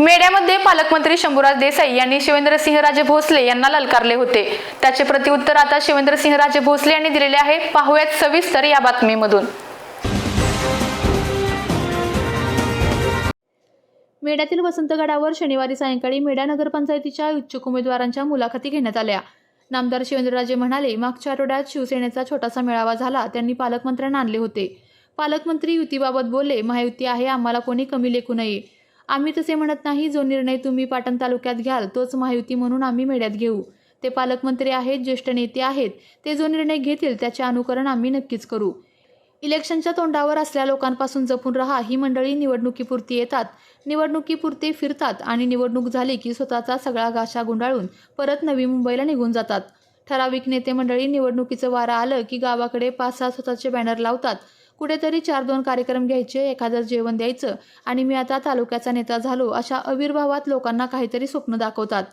मेड्यामध्ये पालकमंत्री शंभूराज देसाई यांनी शिवेंद्रसिंहराजे भोसले यांना ललकारले होते. त्याचे प्रतिउत्तर आता शिवेंद्रसिंहराजे भोसले यांनी दिलेले आहे. पाहूयात सविस्तर या बातमीमधून. मेढ्यातील वसंतगडावर शनिवारी सायंकाळी मेढा नगरपंचायतीच्या इच्छुक उमेदवारांच्या मुलाखती घेण्यात आल्या. नामदार शिवेंद्रराजे म्हणाले मागच्या आठवड्यात शिवसेनेचा छोटासा मेळावा झाला. त्यांनी पालकमंत्र्यांना आणले होते. पालकमंत्री युतीबाबत बोलले महायुती आहे. आम्हाला कोणी कमी लेखू नये. आम्ही तसे म्हणत नाही जो निर्णय तुम्ही पाटण तालुक्यात घ्याल तोच महायुती म्हणून आम्ही मेढ्यात घेऊ. ते पालकमंत्री आहेत ज्येष्ठ नेते आहेत ते जो निर्णय घेतील त्याचे अनुकरण आम्ही नक्कीच करू. इलेक्शनच्या तोंडावर असल्या लोकांपासून जपून राहा ही मंडळी निवडणुकीपुरती येतात. निवडणुकीपुरते फिरतात आणि निवडणूक झाली की स्वतःचा सगळा गाशा गुंडाळून परत नवी मुंबईला निघून जातात. ठराविक नेते मंडळी निवडणुकीचं वारं आलं की गावाकडे पाच सहा स्वतःचे बॅनर लावतात. कुठेतरी चार दोन कार्यक्रम घ्यायचे एखादं जेवण द्यायचं आणि मी आता तालुक्याचा नेता झालो अशा अविर्भावात लोकांना काहीतरी स्वप्न दाखवतात.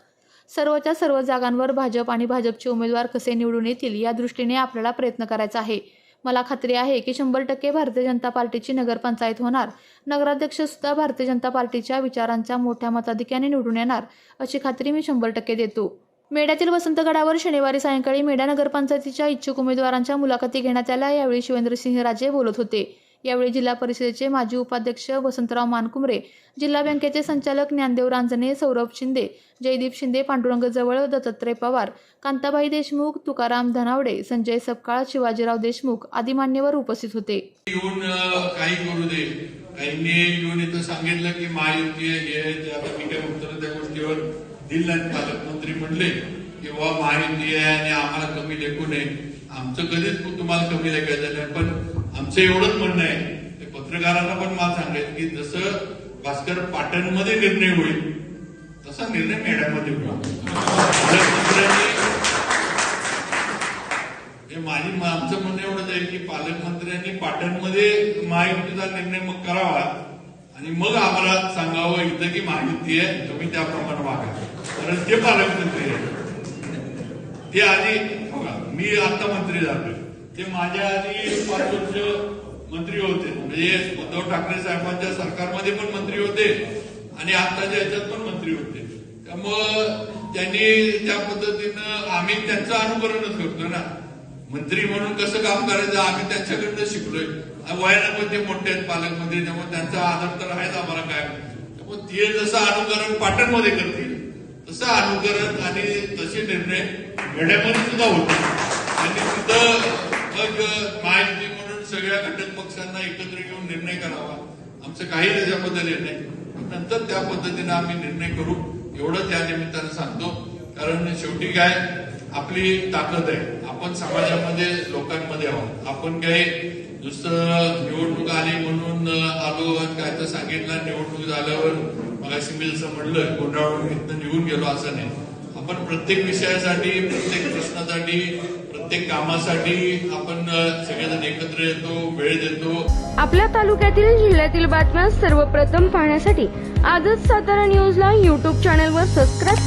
सर्वच्या सर्व जागांवर भाजप आणि भाजपचे उमेदवार कसे निवडून येतील या दृष्टीने आपल्याला प्रयत्न करायचा आहे. मला खात्री आहे की शंभर टक्के भारतीय जनता पार्टीची नगरपंचायत होणार. नगराध्यक्ष सुद्धा भारतीय जनता पार्टीच्या विचारांच्या मोठ्या मताधिक्याने निवडून येणार अशी खात्री मी शंभर टक्के देतो. मेढ्यातील वसंतगडावर शनिवारी सायंकाळी मेढा नगरपंचायतीच्या इच्छुक उमेदवारांच्या मुलाखती घेण्यात आल्या. यावेळी शिवेंद्रसिंहराजे बोलत होते. यावेळी जिल्हा परिषदेचे माजी उपाध्यक्ष वसंतराव मानकुमरे जिल्हा बँकेचे संचालक ज्ञानदेव रांजणे सौरभ शिंदे जयदीप शिंदे पांडुरंग जवळ दत्तात्रय पवार कांताबाई देशमुख तुकाराम धनावडे संजय सपकाळ शिवाजीराव देशमुख आदी मान्यवर उपस्थित होते. येऊन काही करू दे. काहींनी येऊन इथं सांगितलं की महायुती आहे हे त्या गोष्टीवर दिलं पालकमंत्री म्हणले की बाबा महायुती आहे आणि आम्हाला कमी लेखू नये. आमचं कधीच तुम्हाला कमी लेखायचं नाही पण आमचं एवढंच म्हणणं आहे. ते पत्रकारांना पण मला सांगायचं की जसं भास्कर पाटणमध्ये निर्णय होईल तसा निर्णय मेढ्यामध्ये होईल. माझी आमचं म्हणणं एवढंच आहे की पालकमंत्र्यांनी पाटणमध्ये महायुतीचा निर्णय मग करावा आणि मग आम्हाला सांगावं इथं की महायुती आहे तुम्ही त्याप्रमाणे वागा कारण ते पालकमंत्री आहे ते आधी मी आता मंत्री झालो ते माझ्या आधी पाच वर्ष मंत्री होते. म्हणजे उद्धव ठाकरे साहेबांच्या सरकारमध्ये पण मंत्री होते आणि आताच्या याच्यात पण मंत्री होते. त्यामुळं त्यांनी त्या पद्धतीनं आम्ही त्यांचं अनुकरणच करतो ना. मंत्री म्हणून कसं काम करायचं आम्ही त्यांच्याकडनं शिकलोय. वयानं पण ते मोठे आहेत पालकमंत्री त्यामुळे त्यांचा आदर तर आहेच आम्हाला काय. त्यामुळे ते जसं अनुकरण पाटणमध्ये करतील तसं अनुकरण आणि तसे निर्णय घेण्यामध्ये सुद्धा होते. आणि तिथं मग महायुती म्हणून सगळ्या घटक पक्षांना एकत्र घेऊन निर्णय करावा. आमचं काही त्याच्याबद्दल येत नाही. नंतर त्या पद्धतीने आम्ही निर्णय करू. एवढं त्या निमित्तानं सांगतो. कारण शेवटी काय आपली ताकद आहे. आपण समाजामध्ये लोकांमध्ये आहोत. आपण काही नुसतं निवडणूक आली म्हणून आलो काय तर सांगितलं निवडणूक झाल्यावर मगाशी मी जसं म्हणलं गोंधळून इथनं निघून गेलो असं नाही. आपण प्रत्येक विषयासाठी प्रत्येक प्रश्नासाठी प्रत्येक कामासाठी आपण सगळेजण एकत्र येतो वेळ देतो. आपल्या तालुक्यातील जिल्ह्यातील बातम्या सर्वप्रथम पाहण्यासाठी आजच सातारा न्यूजला यूट्यूब चॅनलवर सबस्क्राईब